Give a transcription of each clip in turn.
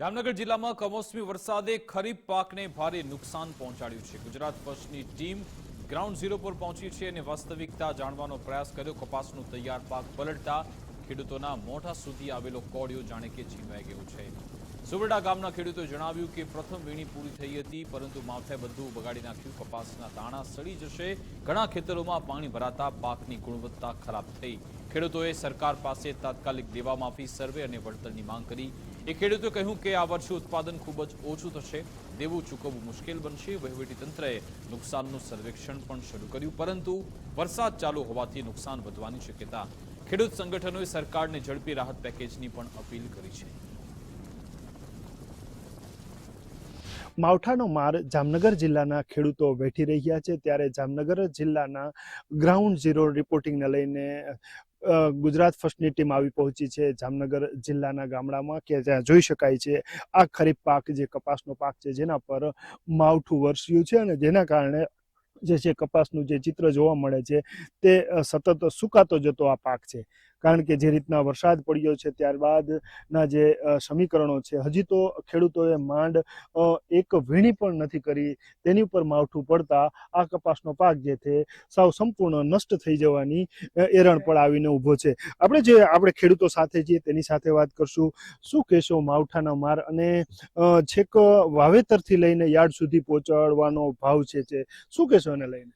જામનગર જિલ્લામાં કમોસમી વરસાદે ખરીફ પાકને ભારે નુકસાન પહોંચાડ્યું છે. ગુજરાત વર્ષની ટીમ ગ્રાઉન્ડ ઝીરો પર પહોંચી છે અને વાસ્તવિકતા જાણવાનો પ્રયાસ કર્યો. કપાસનું તૈયાર પાક પલટતા ખેડૂતોના મોઢા સુધી આવેલો કોડિયો જાણે કે છીનવાઈ ગયો છે. સુવરડા ગામના ખેડૂતોએ જણાવ્યું કે પ્રથમ વીણી પૂરી થઈ હતી, પરંતુ માવઠે બધું બગાડી નાખ્યું. કપાસના દાણા સડી જશે. ઘણા ખેતરોમાં પાણી ભરાતા પાકની ગુણવત્તા ખરાબ થઈ. ખેડૂતોએ સરકાર પાસે તાત્કાલિક દેવા માફી, સર્વે અને વળતરની માંગ કરી. એ ખેડૂતોએ કહ્યું કે આ વર્ષે ઉત્પાદન ખૂબ જ ઓછું થશે. દેવું ચૂકવવું મુશ્કેલ બનશે. વહીવટીતંત્રએ નુકસાનનું સર્વેક્ષણ પણ શરૂ કર્યું. પરંતુ વરસાદ ચાલુ હોવાથી નુકસાન વધવાની શક્યતા ખેડૂત સંગઠનોએ સરકારને ઝડપી રાહત પેકેજની પણ અપીલ કરી છે. માવઠાનો માર જામનગર જિલ્લાના ખેડૂતો વેઠી રહ્યા છે. ત્યારે જામનગર જિલ્લાના ગ્રાઉન્ડ ઝીરો રિપોર્ટિંગને લઈને ગુજરાત ફર્સ્ટની ટીમ આવી પહોંચી છે જામનગર જિલ્લાના ગામડામાં કે જ્યાં જોઈ શકાય છે આ ખરીફ પાક જે કપાસનો પાક છે જેના પર માવઠું વરસ્યું છે અને જેના કારણે જે છે કપાસનું જે ચિત્ર જોવા મળે છે તે સતત સુકાતો જતો આ પાક છે. કારણ કે જે રીતના વરસાદ પડ્યો છે ત્યારબાદના જે સમીકરણો છે હજી તો ખેડૂતોએ માંડ એક વીણી પણ નથી કરી. તેની ઉપર માવઠું પડતા આ કપાસનો પાક જે છે સાવ સંપૂર્ણ નષ્ટ થઈ જવાની એરણ પણ આવીને ઊભો છે. આપણે જે આપણે ખેડૂતો સાથે છીએ તેની સાથે વાત કરશું. શું કહેશો માવઠાના માર અને છેક વાવેતરથી લઈને યાર્ડ સુધી પહોંચાડવાનો ભાવ છે છે શું કહેશો એને લઈને?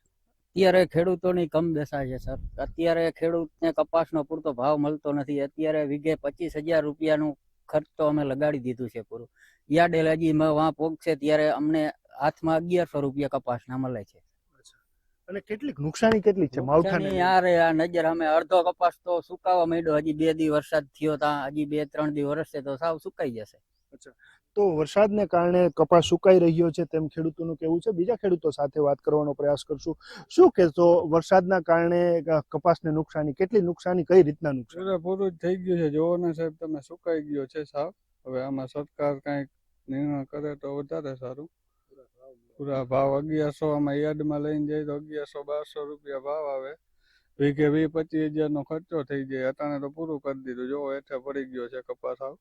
અત્યારે ખેડૂતોની કમ દશા છે સર. અત્યારે ખેડૂતને કપાસનો પૂરતો ભાવ મળતો નથી. અત્યારે વીઘે પચીસ હજાર રૂપિયાનું ખર્ચ તો અમે લગાડી દીધું છે પૂરું. યાર્ડે હજી વાં પોગશે ત્યારે અમને હાથમાં અગિયારસો રૂપિયા કપાસના મળે છે. અને કેટલીક નુકસાની કેટલી છે? માવઠાની યારે આ નજર અમે અડધો કપાસ તો સુકાવા માંડ્યો. હજી બે દી વરસાદ થયો તા હજી બે ત્રણ દી વરસશે તો સાવ સુકાઈ જશે. તો વરસાદને કારણે કપાસ સુકાઈ રહ્યો છે તેમ ખેડૂતોનું કહેવું છે. બીજા ખેડૂતો સાથે વાત કરવાનો પ્રયાસ કરશું. શું કહેશો? વરસાદના કારણે કપાસને નુકસાની, કેટલી નુકસાની, કઈ રીતના નુકસાન? પૂરું થઈ ગયું છે. જોવો ને સાહેબ, તમે સુકાઈ ગયો છે સાવ. હવે આમાં સરકાર કાંઈક નિર્ણય કરે તો વધારે સારું. પૂરા ભાવ અગિયારસો, આમાં યાર્ડમાં લઈને જાય તો અગિયારસો, બારસો રૂપિયા ભાવ આવે. વીઘે વીસ, પચીસ હજારનો ખર્ચો થઈ જાય. અટાણે તો પૂરું કરી દીધું. જોવો હેઠે પડી ગયો છે કપાસ આવ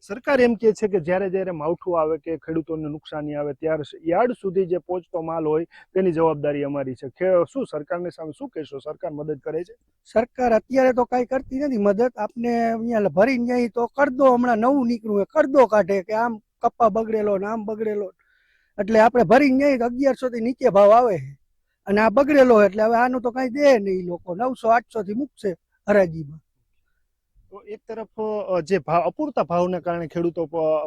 સરકાર એમ કે છે કે જ્યારે જ્યારે માવઠું આવે કે ખેડૂતોને નુકસાની આવે ત્યારે યાર્ડ સુધી જે પહોંચતો માલ હોય તેની જવાબદારી અમારી છે. શું સરકારની સામે શું કહેશો? સરકાર મદદ કરે છે? સરકાર અત્યારે તો કઈ કરતી નથી મદદ. આપને અહીંયા ભરી જાય તો કરદો હમણાં નવું નીકળ્યું કરદો કાઢે કે આમ કપ્પા બગડેલો ને આમ બગડેલો. એટલે આપણે ભરીને જઈએ તો અગિયારસો થી નીચે ભાવ આવે અને આ બગડેલો એટલે હવે આનું તો કઈ દે નહીં લોકો. નવસો, આઠસો થી મૂકશે હરાજીમાં. તો એક તરફ જે ભાવ અપૂરતા ભાવને કારણે ખેડૂતો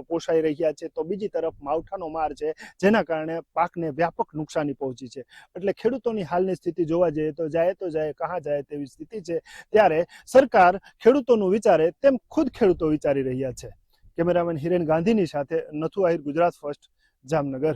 પોષાઈ રહ્યા છે, તો બીજી તરફ માવઠાનો માર છે, જેના કારણે પાકને વ્યાપક નુકસાની પહોંચી છે. એટલે ખેડૂતોની હાલની સ્થિતિ જોવા જઈએ તો જાય તો જાય, કહા જાય તેવી સ્થિતિ છે, ત્યારે સરકાર ખેડૂતોનું વિચારે તેમ ખુદ ખેડૂતો વિચારી રહ્યા છે. કેમેરામેન હિરેન ગાંધીની સાથે નથુ આહિર, ગુજરાત ફર્સ્ટ, જામનગર.